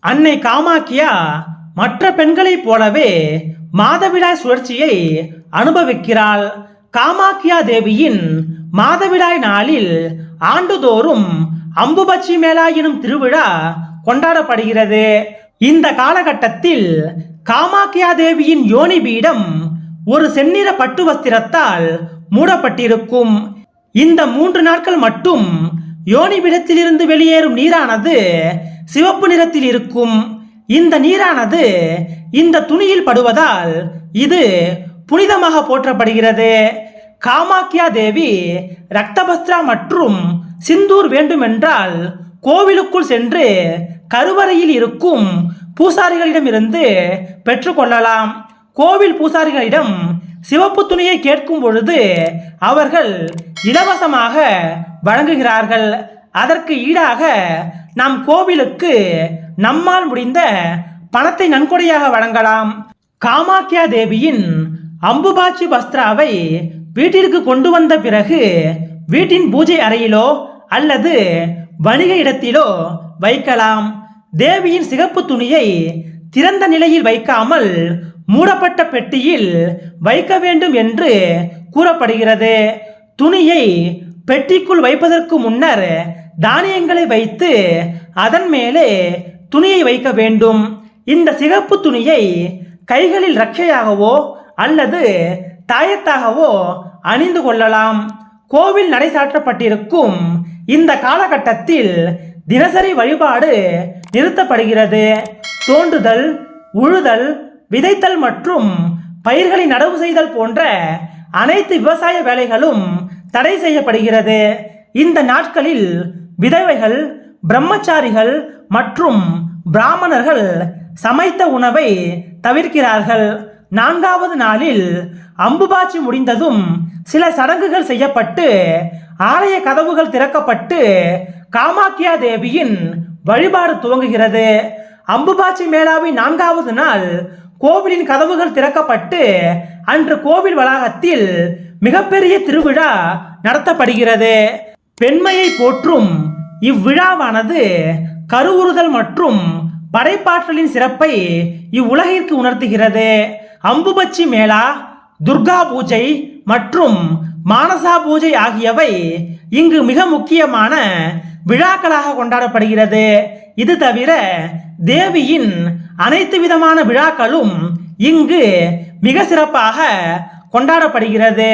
அன்னை காமாக்கியா மற்ற பெண்களைப் போலவே மாதவிடாய் சுழற்சியை அனுபவிக்கிறாள். காமாக்கியா தேவியின் மாதவிடாய் நாளில் ஆண்டுதோறும் அம்புபட்சி மேளா எனும் திருவிழா கொண்டாடப்படுகிறது. இந்த காலகட்டத்தில் காமாக்கியா தேவியின் யோனி பீடம் ஒரு செந்நிற பட்டு வஸ்திரத்தால் மூடப்பட்டிருக்கும். இந்த மூன்று நாட்கள் மட்டும் யோனி பீடத்திலிருந்து வெளியேறும் நீரானது சிவப்பு நிறத்தில் இருக்கும் இந்த நீரானது இந்த துணியில் படுவதால் இது புனிதமாக போற்றப்படுகிறது. காமாக்கியா தேவி ரக்தபஸ்திரா மற்றும் சிந்தூர் வேண்டுமென்றால் கோவிலுக்குள் சென்று கருவறையில் இருக்கும் பூசாரிகளிடமிருந்து பெற்றுக்கொள்ளலாம் கோவில் பூசாரிகளிடம் சிவப்பு துணியை கேட்கும் பொழுது அவர்கள் இலவசமாக வழங்குகிறார்கள். அதற்கு ஈடாக நம் கோவிலுக்கு நம்மால் முடிந்த பணத்தை நன்கொடையாக வழங்கலாம். காமாக்கியா தேவியின் அம்புபாச்சி வஸ்திராவை வீட்டிற்கு கொண்டு வந்த பிறகு வீட்டின் பூஜை அறையிலோ அல்லது வணிக இடத்திலோ வைக்கலாம். தேவியின் சிகப்பு துணியை திறந்த நிலையில் வைக்காமல் மூடப்பட்ட பெட்டியில் வைக்க வேண்டும் என்று கூறப்படுகிறது. துணியை பெட்டிக்குள் வைப்பதற்கு முன்னர் தானியங்களை வைத்து அதன் மேலே துணியை வைக்க வேண்டும். இந்த சிகப்பு துணியை கைகளில் ரட்சையாகவோ அல்லது தாயத்தாகவோ அணிந்து கொள்ளலாம். கோவில் நடைசாற்றப்பட்டிருக்கும் இந்த காலகட்டத்தில் தினசரி வழிபாடு நிறுத்தப்படுகிறது. தோண்டுதல் உழுதல் விதைத்தல் மற்றும் பயிர்களை நடவு செய்தல் போன்ற அனைத்து விவசாய வேலைகளும் தடை செய்யப்படுகிறது. இந்த நாட்களில் விதவைகள் பிரம்மச்சாரிகள் மற்றும் பிராமணர்கள் சமைத்த உணவை தவிர்க்கிறார்கள். நான்காவது நாளில் அம்புபாச்சி முடிந்ததும் சில சடங்குகள் செய்யப்பட்டு ஆலய கதவுகள் திறக்கப்பட்டு காமாக்கியா தேவியின் வழிபாடு துவங்குகிறது. அம்புபாச்சி மேளாவின் நான்காவது நாள் கோவிலின் கதவுகள் திறக்கப்பட்டு அன்று கோவில் வளாகத்தில் மிகப்பெரிய திருவிழா நடத்தப்படுகிறது. பெண்மையை போற்றும் இவ்விழாவானது கருவுறுதல் மற்றும் படைப்பாற்றலின் சிறப்பை இவ்வுலகிற்கு உணர்த்துகிறது. அம்புபச்சி மேளா துர்கா பூஜை மற்றும் மானசா பூஜை ஆகியவை இங்கு மிக முக்கியமான விழாக்களாக கொண்டாடப்படுகிறது. இது தவிர தேவியின் அனைத்து விதமான விழாக்களும் இங்கு மிக சிறப்பாக கொண்டாடப்படுகிறது.